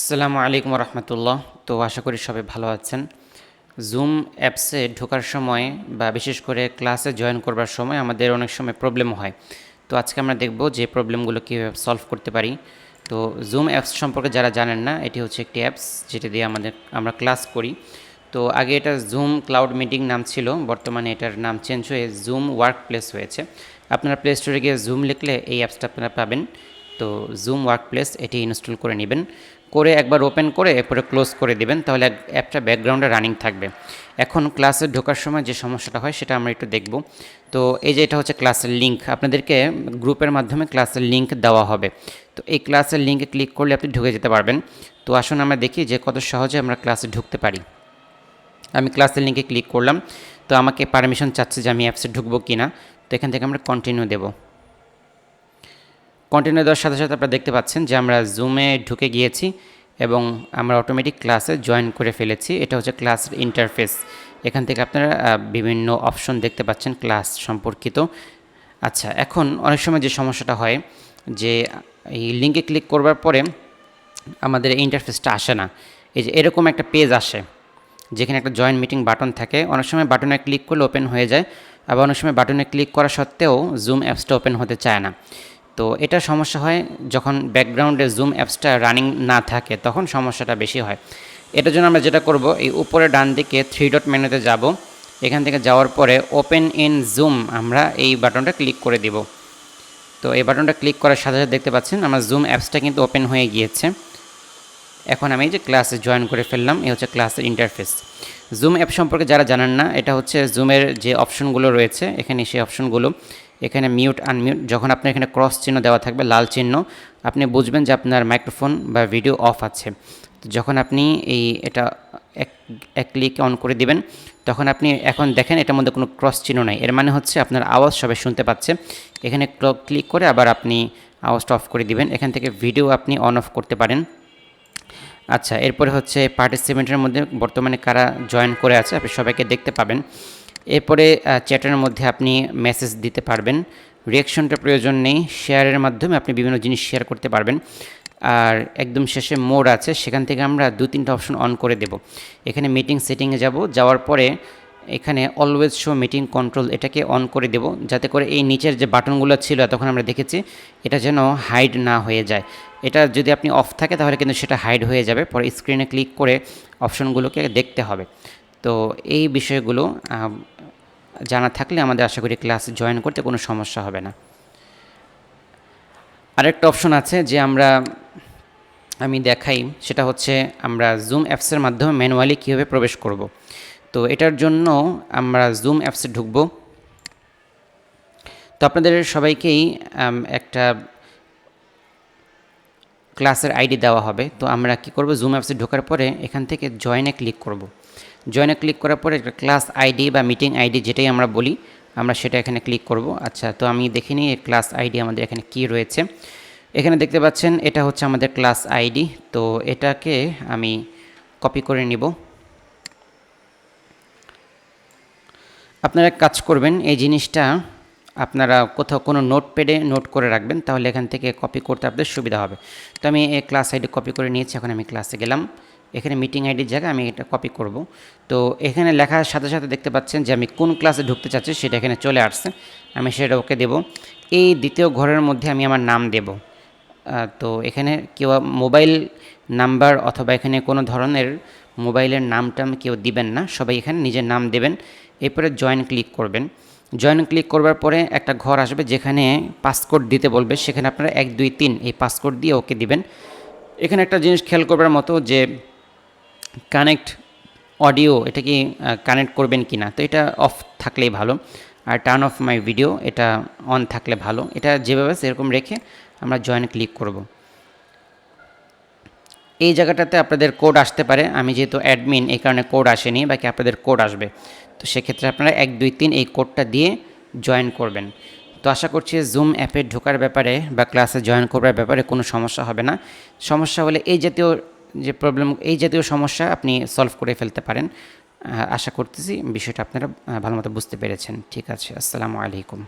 আসসালামু আলাইকুম রহমতুল্লাহ তো আশা করি সবাই ভালো আছেন। জুম অ্যাপসে ঢোকার সময় বা বিশেষ করে ক্লাসে জয়েন করবার সময় আমাদের অনেক সময় প্রবলেম হয়। তো আজকে আমরা দেখব যে প্রবলেমগুলো কীভাবে সলভ করতে পারি। তো জুম অ্যাপস সম্পর্কে যারা জানেন না, এটি হচ্ছে একটি অ্যাপস যেটা দিয়ে আমাদের, আমরা ক্লাস করি। তো আগে এটা জুম ক্লাউড মিটিং নাম ছিল, বর্তমানে এটার নাম চেঞ্জ হয়ে জুম ওয়ার্ক প্লেস হয়েছে। আপনারা প্লে স্টোরে গিয়ে জুম লিখলে এই অ্যাপসটা আপনারা পাবেন। তো জুম ওয়ার্ক প্লেস এটি ইনস্টল করে নেবেন। করে একবার ওপেন করে এরপরে ক্লোজ করে দিবেন, তাহলে অ্যাপটা ব্যাকগ্রাউন্ডে রানিং থাকবে। এখন ক্লাসে ঢোকার সময় যে সমস্যাটা হয় সেটা আমরা একটু দেখব। তো এই যে এটা হচ্ছে ক্লাসের লিঙ্ক আপনাদেরকে গ্রুপের মাধ্যমে ক্লাসের লিঙ্ক দেওয়া হবে। তো এই ক্লাসের লিঙ্কে ক্লিক করলে আপনি ঢুকে যেতে পারবেন। তো আসুন আমরা দেখি যে কত সহজে আমরা ক্লাসে ঢুকতে পারি। আমি ক্লাসের লিঙ্কে ক্লিক করলাম। তো আমাকে পারমিশন চাচ্ছে যে আমি অ্যাপসে ঢুকবো কি না তো এখান থেকে আমরা কন্টিনিউ দেবো। কন্টিনিউ দেওয়ার সাথে সাথে আপনারা দেখতে পাচ্ছেন যে আমরা জুমে ঢুকে গিয়েছি এবং আমরা অটোমেটিক ক্লাসে জয়েন করে ফেলেছি। এটা হচ্ছে ক্লাসের ইন্টারফেস এখান থেকে আপনারা বিভিন্ন অপশন দেখতে পাচ্ছেন ক্লাস সম্পর্কিত। আচ্ছা এখন অনেক সময় যে সমস্যাটা হয় যে এই লিঙ্কে ক্লিক করবার পরে আমাদের ইন্টারফেসটা আসে না। এই যে এরকম একটা পেজ আসে যেখানে একটা জয়েন্ট মিটিং বাটন থাকে। অনেক সময় বাটনে ক্লিক করলে ওপেন হয়ে যায়, আবার অনেক সময় বাটনে ক্লিক করা সত্ত্বেও জুম অ্যাপসটা ওপেন হতে চায় না। তো এটা সমস্যা হয় যখন ব্যাকগ্রাউন্ডে জুম অ্যাপসটা রানিং না থাকে, তখন সমস্যাটা বেশি হয়। এটার জন্য আমরা যেটা করব, এই উপরে ডান দিকে থ্রি ডট মেনুতে যাব। এখান থেকে যাওয়ার পরে ওপেন ইন জুম আমরা এই বাটনটা ক্লিক করে দিব। তো এই বাটনটা ক্লিক করার সাথে সাথে দেখতে পাচ্ছেন, আমার জুম অ্যাপসটা কিন্তু ওপেন হয়ে গিয়েছে। এখন আমি যে ক্লাসে জয়েন করে ফেললাম, এই হচ্ছে ক্লাসের ইন্টারফেস জুম অ্যাপ সম্পর্কে যারা জানেন না, এটা হচ্ছে জুমের যে অপশনগুলো রয়েছে, এখানে সেই অপশনগুলো এখানে মিউট আনমিউট যখন আপনার এখানে ক্রস চিহ্ন দেওয়া থাকবে, লাল চিহ্ন, আপনি বুঝবেন যে আপনার মাইক্রোফোন বা ভিডিও অফ আছে। তো যখন আপনি এই এটা এক এক ক্লিকে অন করে দিবেন, তখন আপনি এখন দেখেন এটার মধ্যে কোনো ক্রস চিহ্ন নাই। এর মানে হচ্ছে আপনার আওয়াজ সবাই শুনতে পাচ্ছে। এখানে ক্লিক করে আবার আপনি আওয়াজটা অফ করে দিবেন। এখান থেকে ভিডিও আপনি অন অফ করতে পারেন। আচ্ছা এরপরে হচ্ছে পার্টিসিপেন্টের মধ্যে বর্তমানে কারা জয়েন করে আছে, আপনি সবাইকে দেখতে পাবেন। এরপরে চ্যাটের মধ্যে আপনি মেসেজ দিতে পারবেন। রিয়াকশনটা প্রয়োজন নেই। শেয়ারের মাধ্যমে আপনি বিভিন্ন জিনিস শেয়ার করতে পারবেন। আর একদম শেষে মোড আছে। সেখান থেকে আমরা দু তিনটা অপশন অন করে দেব। এখানে মিটিং সেটিংয়ে যাব। যাওয়ার পরে এখানে অলওয়েজ শো মিটিং কন্ট্রোল এটাকে অন করে দেব। যাতে করে এই নিচের যে বাটনগুলো ছিল তখন আমরা দেখেছি, এটা যেন হাইড না হয়ে যায়। এটা যদি আপনি অফ থাকে, তাহলে কিন্তু সেটা হাইড হয়ে যাবে। পরে স্ক্রিনে ক্লিক করে অপশনগুলোকে দেখতে হবে। তো এই বিষয়গুলো জানা থাকলে আমাদের আশা করি ক্লাস জয়েন করতে কোনো সমস্যা হবে না। আরেকটা অপশন আছে যে আমরা, আমি দেখাই, সেটা হচ্ছে আমরা জুম অ্যাপসের মাধ্যমে ম্যানুয়ালি কীভাবে প্রবেশ করব। তো এটার জন্য আমরা জুম অ্যাপসে ঢুকব। তো আপনাদের সবাইকেই একটা ক্লাসের আইডি দেওয়া হবে। তো আমরা কি করব? জুম অ্যাপসে ঢোকার পরে এখান থেকে জয়েনে ক্লিক করব। জয়েনে ক্লিক করার পরে ক্লাস আইডি বা মিটিং আইডি যেটাই আমরা বলি, আমরা সেটা এখানে ক্লিক করব। আচ্ছা তো আমি দেখে নিই ক্লাস আইডি আমাদের এখানে কি রয়েছে। এখানে দেখতে পাচ্ছেন, এটা হচ্ছে আমাদের ক্লাস আইডি তো এটাকে আমি কপি করে নিব। আপনারা কাজ করবেন, এই জিনিসটা আপনারা কোথাও কোনো নোট প্যাডে নোট করে রাখবেন, তাহলে এখান থেকে কপি করতে আপনাদের সুবিধা হবে। তো আমি এই ক্লাস আইডি কপি করে নিয়েছি, এখন আমি ক্লাসে গেলাম। এখানে মিটিং আইডির জায়গায় আমি এটা কপি করব। তো এখানে লেখার সাথে সাথে দেখতে পাচ্ছেন যে আমি কোন ক্লাসে ঢুকতে চাচ্ছি, সেটা এখানে চলে আসছে। আমি সেটা ওকে দেব। এই দ্বিতীয় ঘরের মধ্যে আমি আমার নাম দেব। তো এখানে কেউ মোবাইল নাম্বার অথবা এখানে কোনো ধরনের মোবাইলের নামটা কেউ দিবেন না, সবাই এখানে নিজের নাম দেবেন। এরপরে জয়েন ক্লিক করবেন। জয়েন ক্লিক করবার পরে একটা ঘর আসবে যেখানে পাসকোড দিতে বলবে। সেখানে আপনারা এক, দুই, তিন এই পাসকোড দিয়ে ওকে দিবেন। এখানে একটা জিনিস খেয়াল করবার মতো যে কানেক্ট অডিও এটা কি কানেক্ট করবেন কি না তো এটা অফ থাকলেই ভালো। আর টার্ন অফ মাই ভিডিও এটা অন থাকলে ভালো। এটা যেভাবে সেরকম রেখে আমরা জয়েন ক্লিক করব। এই জায়গাটাতে আপনাদের কোড আসতে পারে। আমি যেহেতু অ্যাডমিন এই কারণে কোড আসেনি, বাকি আপনাদের কোড আসবে। তো সেক্ষেত্রে আপনারা এক, দুই, তিন এই কোডটা দিয়ে জয়েন করবেন। তো আশা করছি জুম অ্যাপে ঢোকার ব্যাপারে বা ক্লাসে জয়েন করবার ব্যাপারে কোনো সমস্যা হবে না। সমস্যা হলে এই জাতীয় যে প্রবলেম এই জাতীয় সমস্যা আপনি সলভ করে ফেলতে পারেন। আশা করতেছি বিষয়টা আপনারা ভালো মতো বুঝতে পেরেছেন। ঠিক আছে, আসসালামু আলাইকুম।